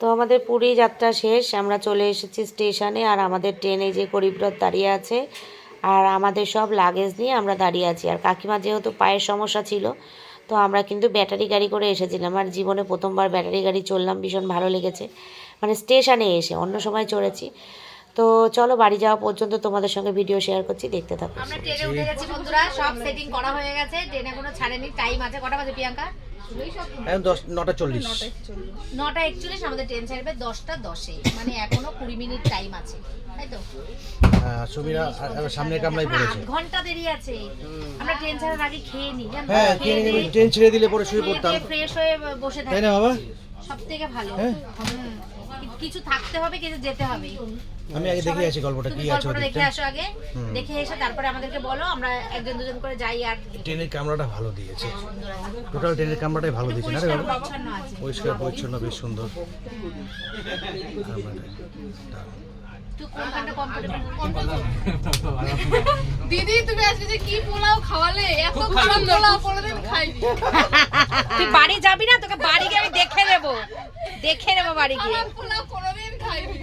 তো আমাদের পুরী যাত্রা শেষ, আমরা চলে এসেছি স্টেশনে আর আমাদের ট্রেনে যে গরিবরথ দাঁড়িয়ে আছে আর আমাদের সব লাগেজ নিয়ে আমরা দাঁড়িয়ে আছি। আর কাকিমা যেহেতু পায়ের সমস্যা ছিল, তো আমরা কিন্তু ব্যাটারি গাড়ি করে এসেছিলাম আর জীবনে প্রথমবার ব্যাটারি গাড়ি চললাম, ভীষণ ভালো লেগেছে। মানে স্টেশনে এসে, অন্য সময় চড়েছি। তো চলো বাড়ি যাওয়া পর্যন্ত তোমাদের সঙ্গে ভিডিও শেয়ার করছি দেখতে থাকো। আমরা ট্রেনে উঠে গেছি বন্ধুরা সব সেটিং করা হয়ে গেছে ট্রেনে কোনো ছাড়েনি টাইম আছে কটা বাজে প্রিয়াঙ্কা? এখন দশ নটা চল্লিশ। নটা একচল্লিশ আমাদের ট্রেন ছাড়বে দশটা দশে মানে এখনও কুড়ি মিনিট টাইম আছে তাই তো? হ্যাঁ, সুমিরা সামনের পড়েছে। ঘণ্টা দেরি আছে। আমরা ট্রেন ছাড়ার আগে খেয়ে নিই হ্যাঁ কে ট্রেন ছেড়ে দিলে পরে শুয়ে পড়তাম। ফ্রেশ হয়ে বসে তাই থাকি। না বাবা? সব থেকে ভালো। হ্যাঁ। কিছু থাকতে হবে কিছু যেতে হবে। আমি আগে দেখে আছি গল্পটা তুমি কি আছে গল্পটা দেখে আসো আগে দেখে এসে তারপরে আমাদেরকে বলো আমরা একজন দুজন করে যাই আর ট্রেনের কামরাটা ভালো দিয়েছে। টোটাল ট্রেনের কামরাটাই ভালো দিয়েছে। না রে পরিষ্কার বাবা। পরিচ্ছন্ন আছে। পরিষ্কার পরিচ্ছন্ন বেশ সুন্দর। তুই কোনখানটা কমফোর্টেবল দিদি তুমি আজকে যে কি পোলাও খাওয়ালে এত খারাপ পোলাও কোনোদিন খাইনি। তুই বাড়ি যাবি না তোকে বাড়ি গিয়ে আমি দেখে নেব দেখে নেব বাড়ি গিয়ে খারাপ পোলাও কোনোদিন খাইনি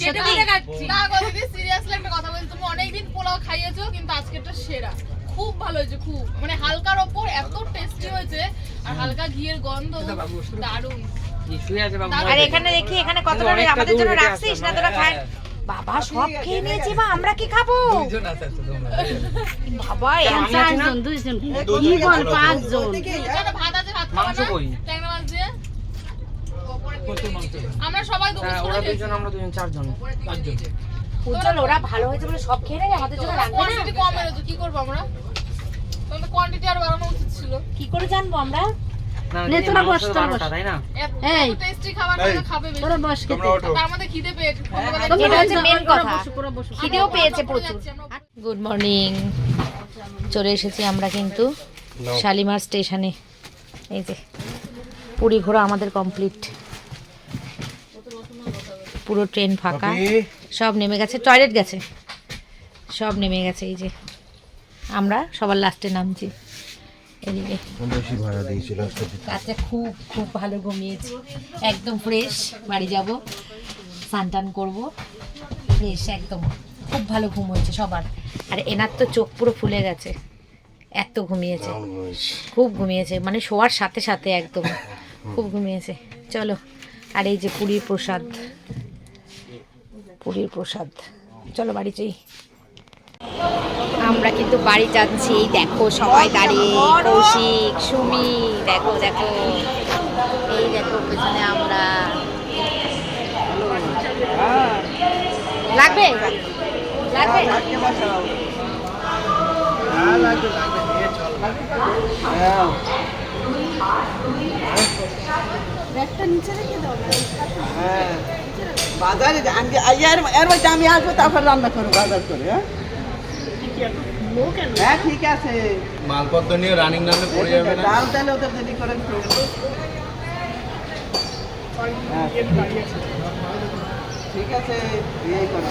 কেটে দিয়ে খাচ্ছি না গো দিদি সিরিয়াসলি একটা কথা বলছি তুমি অনেকদিন পোলাও খাইয়েছো কিন্তু আজকেরটা সেরা। খুব ভালো হয়েছে খুব। মানে হালকার ওপর এত টেস্টি হয়েছে আর হালকা ঘিয়ের গন্ধ দারুণ। আর এখানে দেখি এখানে কতটা আমাদের জন্য রাখছিস? না তোরা খায়। বাবা সব খেয়ে নিয়েছি মা আমরা কি খাব? বাবা চারজন দুইজন। কি বল পাঁচজন? ভাত আছে ভাত খাব না? ট্যাংরা মাছ দিয়ে? আমরা সবাই দুপুর হ্যাঁ, ওরা আমরা দুজন চারজন। উজ্জ্বল ওরা ভালো হয়েছে বলে সব খেয়ে নেবে? আমাদের জন্য রাখবে না কোয়ান্টিটি কম এনেছো কি করব আমরা? তোমাদের কোয়ান্টিটি আরও বাড়ানো উচিত ছিল। কি করে জানব আমরা? না, নে, এই তোরা মাংস বস, তোরা বস। তাই না? এত টেস্টি খাবার না খাবে বেশি। তোরা বস খেতে। তার মধ্যে খিদে পেট এটা হচ্ছে মেন কথা। খিদেও পেয়েছে প্রচুর। গুড মর্নিং চলে এসেছি আমরা কিন্তু শালিমার স্টেশনে। এই যে পুরী ঘোরা আমাদের কমপ্লিট পুরো ট্রেন ফাঁকা। সব নেমে গেছে টয়লেট গেছে। সব নেমে গেছে এই যে। আমরা সবার লাস্টে নামছি। এদিকে। বেশি ভাড়া দিয়েছিল রাতে খুব খুব ভালো ঘুমিয়েছি। একদম ফ্রেশ বাড়ি যাব স্নান করব। ফ্রেশ একদম। খুব ভালো ঘুম হয়েছে সবার। আর এনার তো চোখ পুরো ফুলে গেছে। এত ঘুমিয়েছে। খুব ঘুমিয়েছে। মানে শোয়ার সাথে সাথে একদম। খুব ঘুমিয়েছে। চলো আর এই যে পুরীর প্রসাদ। পুরীর প্রসাদ। চলো বাড়ি যাই। আমরা কিন্তু বাড়ি যাচ্ছি। দেখো সবাই দাঁড়িয়ে কৌশিক সুমি দেখো দেখো। এই দেখো পেছনে আমরা লাগবে? লাগবে? বাজারে যা- আমি এর এর মধ্যে আমি আসব তারপর রান্না করব বাজার করে হ্যাঁ? হ্যাঁ ঠিক আছে। মালপত্র নিয়ে রানিং নামে পড়ে যাবে না? ডাল তাহলে ওদের দেরি করে হ্যাঁ, ঠিক আছে এই করো।